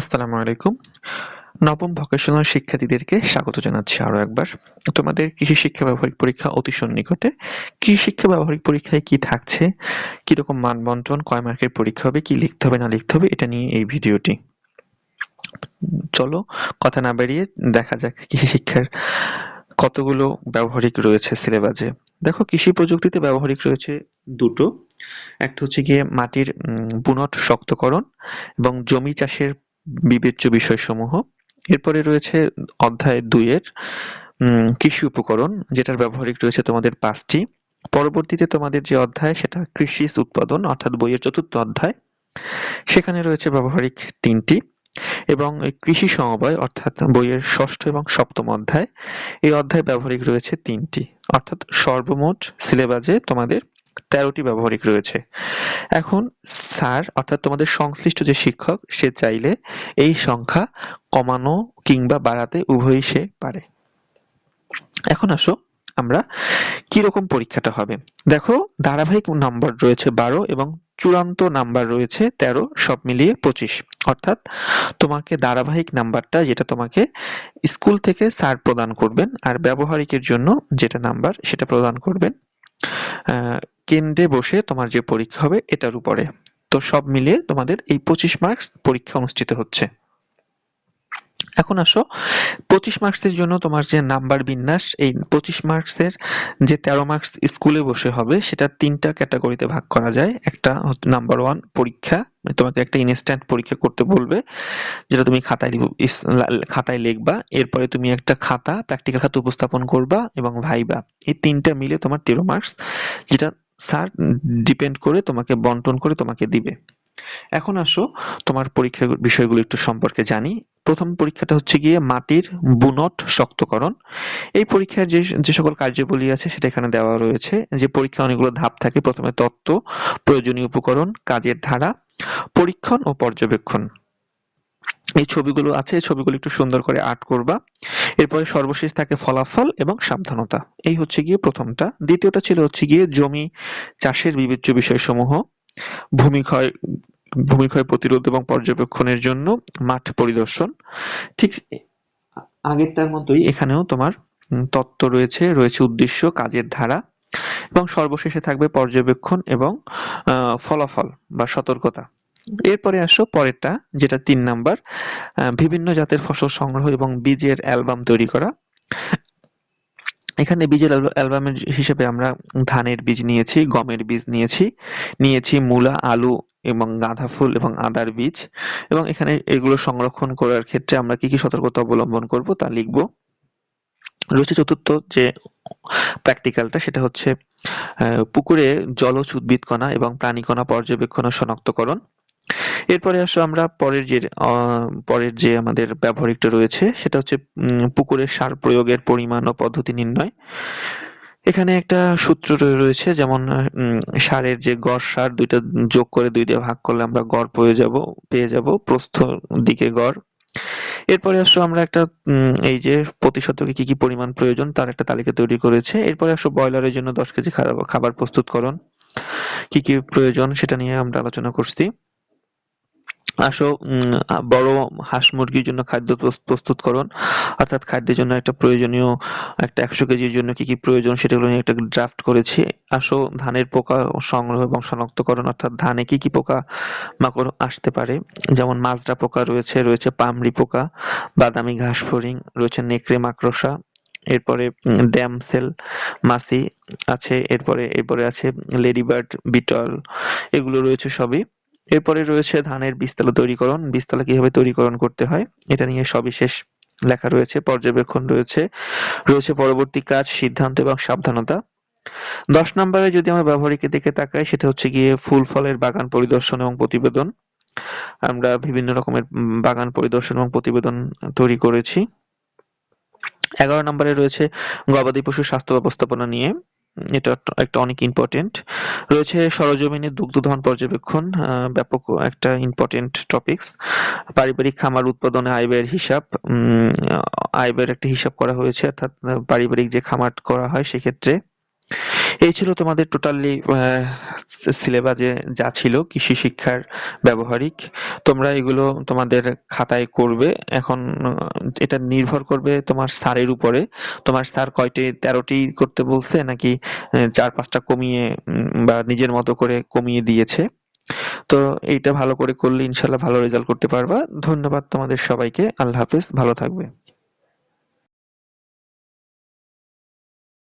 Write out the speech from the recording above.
আসসালামু আলাইকুম। নবম ভকেশনাল শিক্ষার্থীদেরকে স্বাগত জানাচ্ছি আরও একবার। তোমাদের কৃষি শিক্ষা ব্যবহারিক পরীক্ষা অতি সন্নিকটে। কৃষি শিক্ষা ব্যবহারিক পরীক্ষায় কি থাকছে? কীরকম মান বন্টন কয় মার্কের পরীক্ষা হবে? কি লিখতে হবে, না লিখতে হবে? এটা নিয়ে এই ভিডিওটি। চলো, কথা না বাড়িয়ে দেখা যাক কৃষি শিক্ষার কতগুলো ব্যবহারিক রয়েছে সিলেবাসে। দেখো, কৃষি প্রযুক্তিতে ব্যবহারিক রয়েছে দুটো। একটা হচ্ছে গিয়ে মাটির বুনট শক্তকরণ এবং জমি চাষের বিবেচ্য বিষয়সমূহ। এরপরে রয়েছে অধ্যায় দুইয়ের কৃষি উপকরণ, যেটার ব্যবহারিক রয়েছে তোমাদের পাঁচটি। পরবর্তীতে তোমাদের যে অধ্যায়, সেটা কৃষি উৎপাদন, অর্থাৎ বইয়ের চতুর্থ অধ্যায়। সেখানে রয়েছে ব্যবহারিক তিনটি, এবং কৃষি সমবায়, অর্থাৎ বইয়ের ষষ্ঠ এবং সপ্তম অধ্যায়, এই অধ্যায় ব্যবহারিক রয়েছে তিনটি। অর্থাৎ সর্বমোট সিলেবাসে তোমাদের তেরোটি ব্যবহারিক রয়েছে। এখন স্যার, অর্থাৎ তোমাদের সংশ্লিষ্ট যে শিক্ষক, সে চাইলে এই সংখ্যা কমানো কিংবা বাড়াতে উভয়ই সে পারে। এখন আসো আমরা কীরকম পরীক্ষাটা হবে। দেখো, ধারাবাহিক নাম্বার রয়েছে বারো এবং চূড়ান্ত নাম্বার রয়েছে তেরো, সব মিলিয়ে পঁচিশ। অর্থাৎ তোমাকে ধারাবাহিক নাম্বারটা যেটা তোমাকে স্কুল থেকে স্যার প্রদান করবেন, আর ব্যবহারিকের জন্য যেটা নাম্বার সেটা প্রদান করবেন কেন্দ্রে বসে তোমার যে পরীক্ষা হবে এটার উপরে। তো সব মিলিয়ে তোমাদের এই পঁচিশ মার্কস পরীক্ষা অনুষ্ঠিত হচ্ছে। এখন আসো। পঁচিশ মার্কসের জন্য তোমার যে নাম্বার বিন্যাস, এই পঁচিশ মার্কসের যে তেরো মার্কস স্কুলে বসে হবে, সেটা তিনটা ক্যাটাগরিতে ভাগ করা যায়। একটা নাম্বার ওয়ান পরীক্ষা মানে তোমাকে একটা ইনস্ট্যান্ট পরীক্ষা করতে বলবে, যেটা তুমি খাতায় খাতায় লিখবা। এরপরে তুমি একটা খাতা প্র্যাকটিক্যাল খাতা উপস্থাপন করবা এবং ভাইবা। এই তিনটা মিলে তোমার তেরো মার্কস যেটা স্যার ডিপেন্ড করে তোমাকে বন্টন করে তোমাকে দিবে। এখন আসো, তোমার পরীক্ষার বিষয়গুলো একটু সম্পর্কে জানি। প্রথম পরীক্ষাটা হচ্ছে গিয়ে মাটির বুনট শক্তকরণ। এই পরীক্ষার যে যে সকল কার্যাবলী আছে সেটা এখানে দেওয়া রয়েছে। যে পরীক্ষা অনেকগুলো ধাপ থাকে, প্রথমে তত্ত্ব, প্রয়োজনীয় উপকরণ, কাজের ধারা, পরীক্ষণ ও পর্যবেক্ষণ। এই ছবিগুলো আছে ছবিগুলো একটু সুন্দর করে আর্ট করবা। এরপরে সর্বশেষ থাকে ফলাফল এবং সাবধানতা। এই হচ্ছে গিয়ে প্রথমটা। দ্বিতীয়টা ছিল হচ্ছে গিয়ে জমি চাষের বিবেচ্য বিষয়সমূহ, ভূমিক্ষয় ভূমিক্ষয় প্রতিরোধ এবং পর্যবেক্ষণের জন্য মাঠ পরিদর্শন। ঠিক আগেরটার মতোই এখানেও তোমার তত্ত্ব রয়েছে রয়েছে উদ্দেশ্য, কাজের ধারা এবং সর্বশেষে থাকবে পর্যবেক্ষণ এবং ফলাফল বা সতর্কতা। এরপরে আসো পরেরটা, যেটা তিন নাম্বার বিভিন্ন জাতের ফসল সংগ্রহ এবং বীজের অ্যালবাম তৈরি করা। এখানে বীজের অ্যালবামের হিসেবে আমরা ধানের বীজ নিয়েছি, গমের বীজ নিয়েছি নিয়েছি মূলা, আলু এবং গাঁদা ফুল এবং আদার বীজ। এবং এখানে এগুলো সংরক্ষণ করার ক্ষেত্রে আমরা কি কি সতর্কতা অবলম্বন করব তা লিখব। রয়েছে চতুর্থ যে প্র্যাকটিক্যালটা সেটা হচ্ছে পুকুরে জলজ উদ্ভিদকণা এবং প্রাণীকণা পর্যবেক্ষণ ও শনাক্তকরণ। এরপরে আসো আমরা পরের যে পরের যে আমাদের ব্যবহারিকটা রয়েছে, সেটা হচ্ছে পুকুরে সার প্রয়োগের পরিমাণ ও পদ্ধতি নির্ণয়। এখানে একটা সূত্র রয়েছে, যেমন সারের যে গড় সার, দুইটা যোগ করে দুই দিয়ে ভাগ করলে আমরা গড় পেয়ে যাব পেয়ে যাব, প্রস্থ দিকে গড়। এরপরে আসো আমরা একটা এই যে প্রতি শতকে কি কি পরিমাণ প্রয়োজন, তার একটা তালিকা তৈরি করেছে। এরপরে আসো ব্রয়লারের জন্য দশ কেজি খাবার প্রস্তুতকরণ। কি কি প্রয়োজন, সেটা নিয়ে আমরা আলোচনা করছি। আসো বড় হাঁস মুরগির জন্য খাদ্য প্রস্তুতকরণ অর্থাৎ খাদ্যের জন্য একটা প্রয়োজনীয়, একটা একশো কেজির জন্য কি কি প্রয়োজন সেটাগুলো নিয়ে একটা ড্রাফট করেছি। আসো, ধানের পোকা সংগ্রহ এবং শনাক্তকরণ, অর্থাৎ ধানে কি কি পোকা মাকড় আসতে পারে? যেমন মাজরা পোকা রয়েছে রয়েছে পামড়ি পোকা, বাদামি ঘাস ফড়িং, রয়েছে নেকড়ে মাকড়সা, এরপরে ড্যামসেল মাসি আছে, এরপরে এরপরে আছে লেডিবার্ড বিটল, এগুলো রয়েছে সবই। এরপরে রয়েছে ধানের বীজতলা তৈরিকরণ। বীজতলা কীভাবে তৈরিকরণ করতে হয়, এটা নিয়ে সবিশেষ লেখা রয়েছে। পর্যবেক্ষণ রয়েছে। রয়েছে পরবর্তী কাজ, সিদ্ধান্ত এবং সাবধানতা। দশ নম্বরে যদি আমরা ব্যবহারিকের দিকে তাকাই, সেটা হচ্ছে গিয়ে ফুল ফলের বাগান পরিদর্শন এবং প্রতিবেদন। আমরা বিভিন্ন রকমের বাগান পরিদর্শন এবং প্রতিবেদন তৈরি করেছি। এগারো নম্বরে রয়েছে গবাদি পশু স্বাস্থ্য ব্যবস্থাপনা নিয়ে। এটা একটা অনেক ইম্পর্টেন্ট রয়েছে সরজমিনে দুগ্ধধন পর্যবেক্ষণ ব্যাপক একটা ইম্পর্টেন্ট টপিকস পারিবারিক খামার উৎপাদনে আয় ব্যয়ের হিসাব আয় ব্যয়ের একটা হিসাব করা হয়েছে, অর্থাৎ পারিবারিক যে খামার করা হয় সেক্ষেত্রে। এই ছিল তোমাদের টোটালি সিলেবাসে যা ছিল, কৃষি শিক্ষার ব্যবহারিক। তোমরা এগুলো তোমাদের খাতায় করবে। এখন এটা নির্ভর করবে তোমার স্যারের উপরে। তোমার স্যার কয়টি, তেরোটি করতে বলছে নাকি চার পাঁচটা কমিয়ে বা নিজের মতো করে কমিয়ে দিয়েছে। তো এইটা ভালো করে করলে ইনশাল্লাহ ভালো রেজাল্ট করতে পারবা। ধন্যবাদ তোমাদের সবাইকে। আল্লাহ হাফেজ। ভালো থাকবে।